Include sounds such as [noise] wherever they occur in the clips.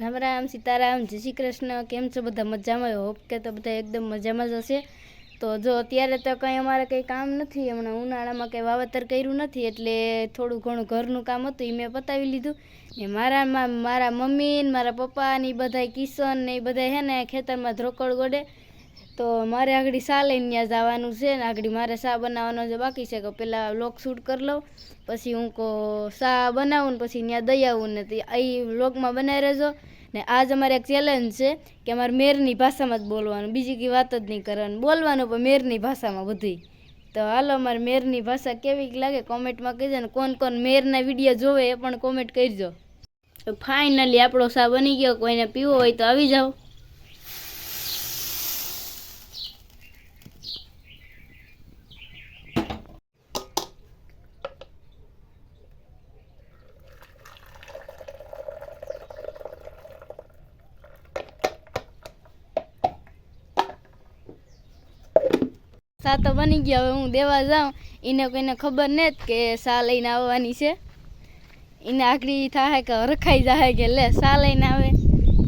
રામ રામ, સીતારામ, જય શ્રી કૃષ્ણ, કેમ છો બધા? મજામાં? હોપ કે તો બધા એકદમ મજામાં જ હશે. તો જો અત્યારે તો કંઈ અમારે કંઈ કામ નથી, હમણાં ઉનાળામાં કંઈ વાવેતર કર્યું નથી, એટલે થોડું ઘણું ઘરનું કામ હતું એ મેં પતાવી લીધું. ને મારા મારા મમ્મી ને મારા પપ્પા ને એ બધાય કિશન ને એ બધા હે ને ખેતરમાં ધ્રોકડ ગોડે. તો મારે આગળ સા લઈને ત્યાં જવાનું છે ને આગળ મારે સા બનાવવાનો જે બાકી છે કે પહેલાં વ્લોગ શૂટ કરી લઉં, પછી હું કો સા બનાવું ને પછી ત્યાં દઈ આવું ને એ વ્લોગમાં બનાવી રહેજો. ને આજ અમારે એક ચેલેન્જ છે કે અમારે મેરની ભાષામાં જ બોલવાનું, બીજી કંઈ વાત જ નહીં કરવાનું. બોલવાનું પણ મેરની ભાષામાં બધી તો હાલો અમારે મેરની ભાષા કેવી લાગે કોમેન્ટમાં કહેજો ને કોણ કોણ મેરના વીડિયો જોવે એ પણ કોમેન્ટ કરજો. ફાઇનલી આપણો સા બની ગયો, કોઈને પીવો હોય તો આવી જાઓ. સા તો બની ગયા. હવે હું દેવા જાઉં. એને કોઈને ખબર નહીં કે સા લઈને આવવાની છે. એને આખરી થાય કે રખાઈ જાય કે લે સા લઈને આવે.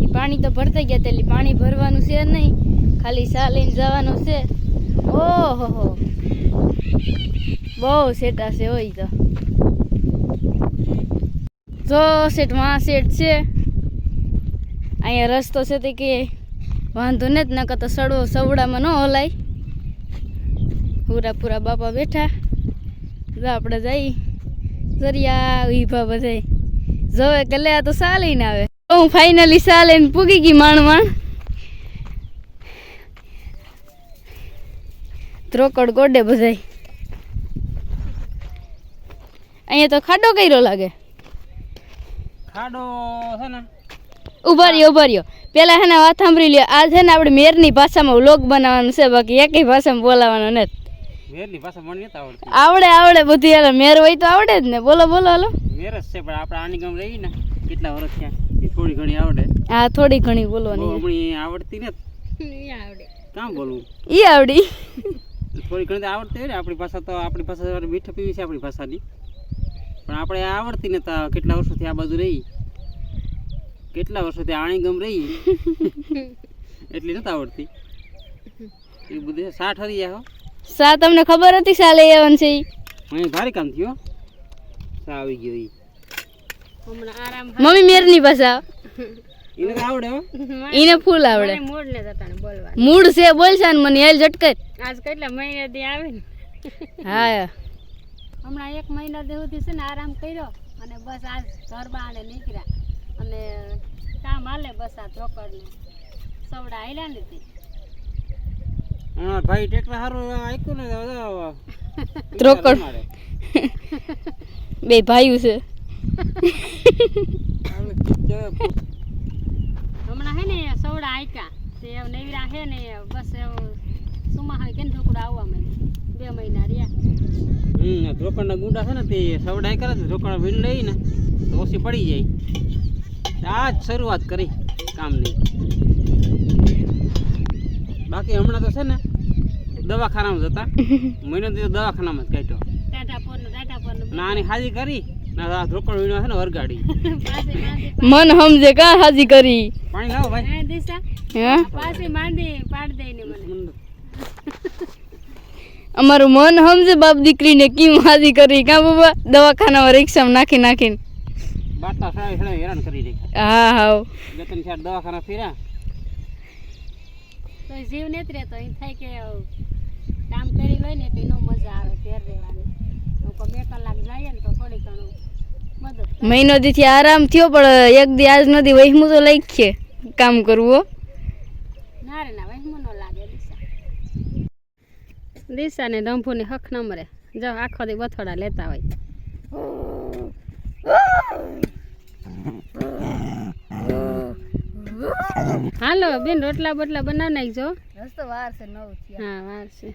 એ પાણી તો ભરતા ગયા તેલી પાણી ભરવાનું છે નહીં. ખાલી સા લઈને જવાનું છે. ઓહો હો. બહુ સેટા છે હોય તો. જો સેટમાં સેટ છે. અહીંયા રસ્તો છે તે કે વાંધો ને જ નકર તો સડવો સવડામાં ન હલાય. પૂરા પૂરા બાપા બેઠા. જો આપણે જઈ. જરિયા વીભા બધા. જોવે કે લે આ તો સા લઈને આવે હું ફાઇનલી સા લઈને પૂગી ગઈ માણ માણ ત્રોકડ ગોડે બધાય અહીંયા તો ખાડો કર્યો લાગે. ખાડો છે ને. ઊભા રહ્યો ઊભા રહ્યો પેલા હે ને વાત સાંભળી લ્યો. આ છે ને આપણે મેરની ભાષામાં વ્લોગ બનાવવાનું છે. બાકી એકેય ભાષામાં બોલાવાનો નથી. મેરની ભાષા મને નથી આવડતી. આવડે આવડે બધી હાલે મેર હોય તો આવડે જ ને. બોલો બોલો હાલો. મેર જ છે પણ આપણે આની ગામ રહી ને કેટલા વર્ષ થયા? એ થોડી ઘણી આવડે. આ થોડી ઘણી બોલવાની હમણાં આવડતી ને? આવડે. કામ બોલવું? ઈ આવડી. થોડી ઘણી આવડતી હોય ને આપણી ભાષા તો આપણી ભાષા મીઠ મીઠા પીવી છે આપણી ભાષાની. પણ આપણે આવડતી ને તો કેટલા વર્ષોથી આ બાજુ રહી? કેટલા વર્ષોથી આણી ગામ રહી? [laughs] એટલી નથી આવડતી. એ બધું સાઠ હરી જાય હો. સા તમને ખબર હતી સા લઈ આવવાનું છે અહીં ભારે કામ થયો સા આવી ગયો ઈ. મમ્મી મેરની ભાષા એને તો આવડે હો. ઈને ફૂલ આવડે. મૂળ ને જતાને બોલવા મૂળ છે બોલશે ને મને હેલ ઝટકે આજ કેટલા મહિના થી આવે ને? હા. હમણાં એક મહિના દી સુધી છે ને આરામ કર્યો અને બસ આજ ઘર બાને નીકળ્યા. અને કામ હાલે બસ આ ચોકડ ને સવડા આયલા નથી હા ભાઈ ટેકલા સારું આક્યું ને [laughs] ત્રોકડ. [laughs] બે ભાઈઓ છે. હમણાં હે ને સવડા આયકા. તે નવીરા હે ને બસ એવું સુમાહાણી કેમ ઢોકળું આવવા માંડ્યું? બે મહિના રહ્યા. હમ ધોકણના ગુંડા છે ને તે સવડા કરે છે ધોકણ વીણ લઈ ને તો ઓછી પડી જાય. આ જ શરૂઆત કરી કામની. બાકી હમણાં તો છે ને દવાખાનામાં જતા [laughs] મહિનો દીધો તો દવાખાનામાં જ કાઢ્યો. ટાટા પરનું ટાટા પરનું. ના આની હાજી કરી. ના રોકડ વીણો છે ને વરગાડી. [laughs] મન સમજે કા હાજી કરી? પાણી લાવો ભાઈ. દિશા. હે? પાછી માંડી પાડ દે ને મને. [laughs] અમારું મન સમજે બાપ દીકરીને કેમ હાજી કરી? કા બાબા? દવાખાનામાં રિક્ષામાં નાખી નાખીને. બાટલા સડાઈ સડાઈ હેરાન કરી દે હા હા બે ત્રણ ચાર દવાખાના ફેર્યા. તો જીવ નથી રહેતો અહીં થાય કે કામ કરી લઈ ને તો એનો મજા આવે ઘેર રહેવાની. બે કલાક જઈએ ને તો થોડી ઘણું મહિનો દીથી આરામ થયો પણ એક દી આજ નથી વહીમું તો લઈ છે કામ કરવું હો. ના રે ના વહીમું ન લાગે દિશા. દિશા ને ડંભુની હક નંબરે જો આખો દી બથોડા લેતા હોય. હાલો બેન રોટલા બોટલા બનાવ નાખજો. રસ્તો વાર છે નવ હા વાર છે.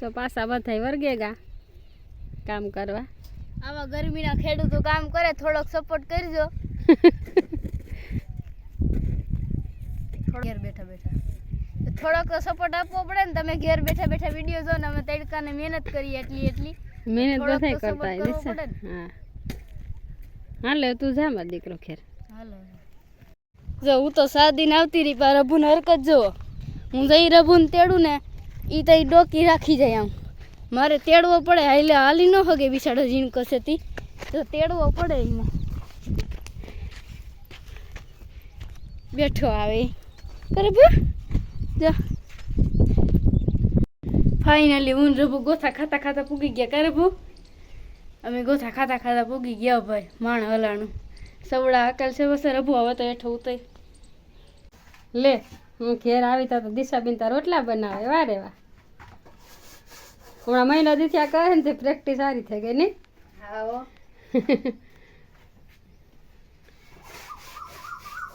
જો પાછા બધાય વર્ગે ગા કામ કરવા. આવા ગરમીના ખેડૂતો કામ કરે થોડોક સપોર્ટ કરજો. ઘેર બેઠા બેઠા. થોડોક તો સપોર્ટ આપવો પડે ને તમે ઘેર બેઠા બેઠા વીડિયો જો ને અમે તડકાને મહેનત કરીએ એટલી એટલી. મહેનત બધાય કરતા હોય હા. હાલે તું જા મારો દીકરો ખેર હાલો. જો હું તો સાત દિન આવતી રહી પણ રભુને હરકત જુઓ હું જઈ રભુને તેડું ને એ તો ઈ ડોકી રાખી જાય આમ. મારે તેડવો પડે, હાલે હાલી ન હગે બિસાડો જીણ કસેથી. તો તેડવો પડે એમાં. બેઠો આવે. કરે બુ જો. ફાઇનલી હું રભુ ગોથા ખાતા ખાતા પૂગી ગયા કરે ભૂ? અમે ગોથા ખાતા ખાતા પૂગી ગયા ભાઈ, માણ હલાણું. સવડા અકલ છે બસ રભુ હવે તો હેઠો ઉતરી. લે. હું ઘેર આવી તા દિશાબેન તાર રોટલા બનાવે વારે વાહ. હમણાં મહિનો દીથ્યા કહે ને તે પ્રેક્ટિસ સારી થઈ ગઈ ને? આવો.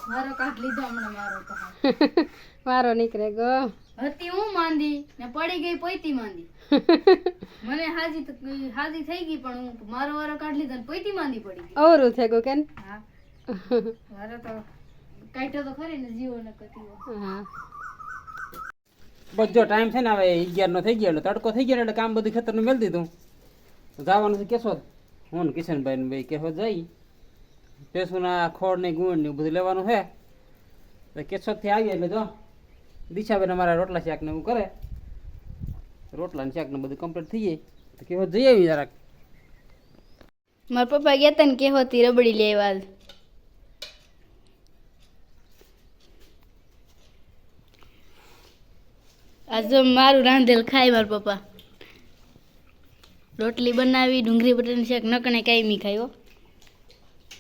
મારો કાઢ લીધો હમણાં મારો તો. [laughs] મારો નીકળે ગો. હતી હું માંદી ને પડી ગઈ પોઈતી માંદી. મને હાજી તો હાજી થઈ ગઈ પણ હું મારો વારો કાઢ લીધો ને પોઈતી માંદી પડી ગઈ. અવરું થઈ ગયું કેન હા. [laughs] મારો તો કાઢ્યો તો ખરી ને જીવો ને કતીવો હા. બધો ટાઈમ છે ને હવે અગિયાર નો થઈ ગયો એટલે તડકો થઈ ગયો એટલે કામ બધું ખેતરનું મેળ દીધું. જવાનું છે કેશો હું ને કિશનભાઈ ને ભાઈ કેશો જઈ. પેસુના ખોળ ને ગુણ ને એવું બધું લેવાનું છે. તો કેશોદથી આવીએ એટલે જો દિશાબેન અમારા રોટલા શાક ને એવું કરે. રોટલા ને શાક ને બધું કમ્પ્લીટ થઈ જાય. તો કેશોદ જઈ આવી જરાક. મારા પપ્પા ગયા હતા ને કેહોતી રબડી લેવા. આજ જો મારું રાંધેલ ખાય મારા પપ્પા. રોટલી બનાવી ડુંગળી બટાટાનું શાક નકણે કાંઈ ખાયો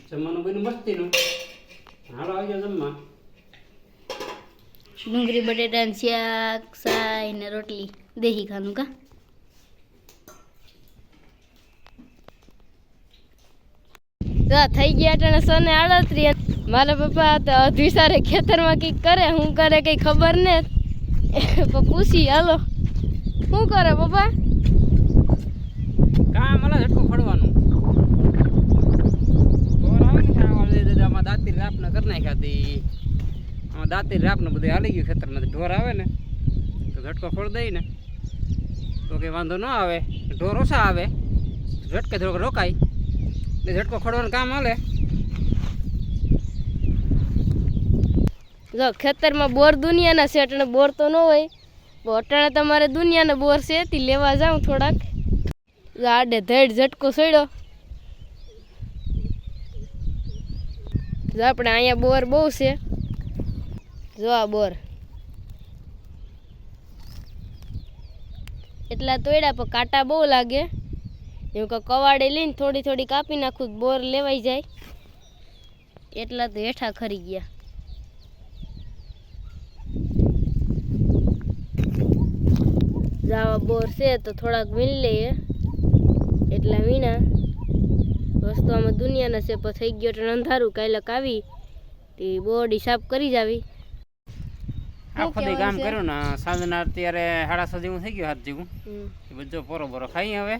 જમવાનું બધું મસ્તીનું. હાલો આવી જાઓ જમવા. ડુંગળી બટેટાનું શાક સાય ને રોટલી. દેહી ખાનું કા? તો થઈ ગયા અટાણે સને આડત્રી મારા પપ્પા તો અધવિસારે ખેતરમાં કંઈક કરે હું કરે કંઈ ખબર ને. પણ પૂછી હાલો શું કરે પપ્પા કામ હલા ઝટકો ફડવાનું દાંતી રાપ કરી નાખ્યા હતી આમાં દાંતી રાપને બધું હાલી ગયું ખેતરમાં ઢોર આવે ને તો ઝટકો ફોડ દઈ તો કંઈ વાંધો ન આવે ઢોર ઓછા આવે ઝટકે થોડોક રોકાય એટલે ઝટકો ખડવાનું કામ હાલે જો ખેતરમાં બોર દુનિયાના છે અટાણે બોર તો ન હોય પણ અટાણે તમારે દુનિયાના બોર છે તે લેવા જાઉં થોડાક. આડે ધડ ઝટકો સડ્યો. જો આપણે અહીંયા બોર બહુ છે. જો આ બોર. એટલા તોડ્યા પણ કાંટા બહુ લાગે. એવું કે કવાડે લઈને થોડી થોડી કાપી નાખું બોર લેવાઈ જાય. એટલા તો હેઠા ખરી ગયા જાવા બોર છે તો થોડાક વીણ લઈએ. એટલા વીણા. વસ્તુ આમાં દુનિયાના છે પણ થઈ ગયો એટલે અંધારું. કાલક આવી તે બોડી સાફ કરી જાવી આખો દી કામ કર્યું ને સાંજના અત્યારે સાડા છ જેવું થઈ ગયું હાથ જેવું. એ બધો પોરો બોરો ખાઈ હવે.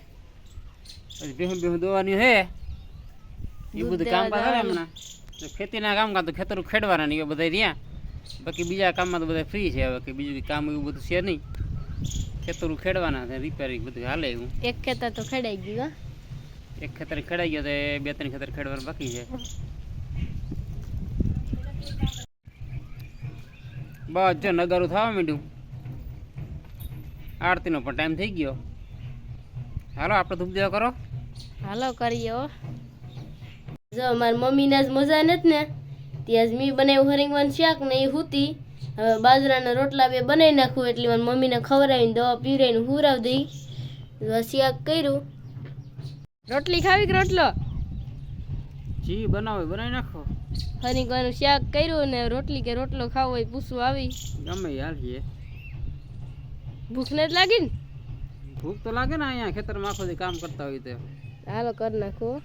પછી બેહું બેહું દોવાની છે એ બધું કામ કરે હમણાં. ખેતીના કામ કાં તો ખેતરું ખેડવાના નહીં એ બધા રહ્યા. બાકી બીજા કામમાં તો બધા ફ્રી છે હવે કે બીજું કામ એવું બધું છે નહીં. ખેતરું ખેડવાના છે રિપેરિંગ બધું હાલે એવું? એક ખેતર તો ખેડાઈ ગયું એક ખેતર ખેડાઈ ગયો તો બે ત્રણ ખેતર ખેડવાનું બાકી છે. બસ જો નગારું થવા માંડ્યું. આરતીનો પણ ટાઈમ થઈ ગયો. હાલો આપણે ધૂપ દેવા કરો. હાલો કરીએ જો મારી મમ્મીને જ મજા નથી ને? ત્યાં જ મેં બનાવ્યું હરિંગવાન શાક ને એ હુતી. હવે બાજરાના રોટલા બે બનાવી નાખું એટલે મારી મમ્મીને ખવડાવીને દવા પીવડાવીને હુરાવી દઈ. શાક કર્યું. રોટલી ખાવી કે રોટલો? જી બનાવો બનાવી નાખો. હરિંગવાનું શાક કર્યું ને રોટલી કે રોટલો ખાવો હોય પૂછવું આવી. ગમે યાર છે. ભૂખ નથી લાગી ને? ભૂખ તો લાગે ને અહીંયા ખેતરમાં આખો કામ કરતા હોય તો. હાલો કરી નાખું.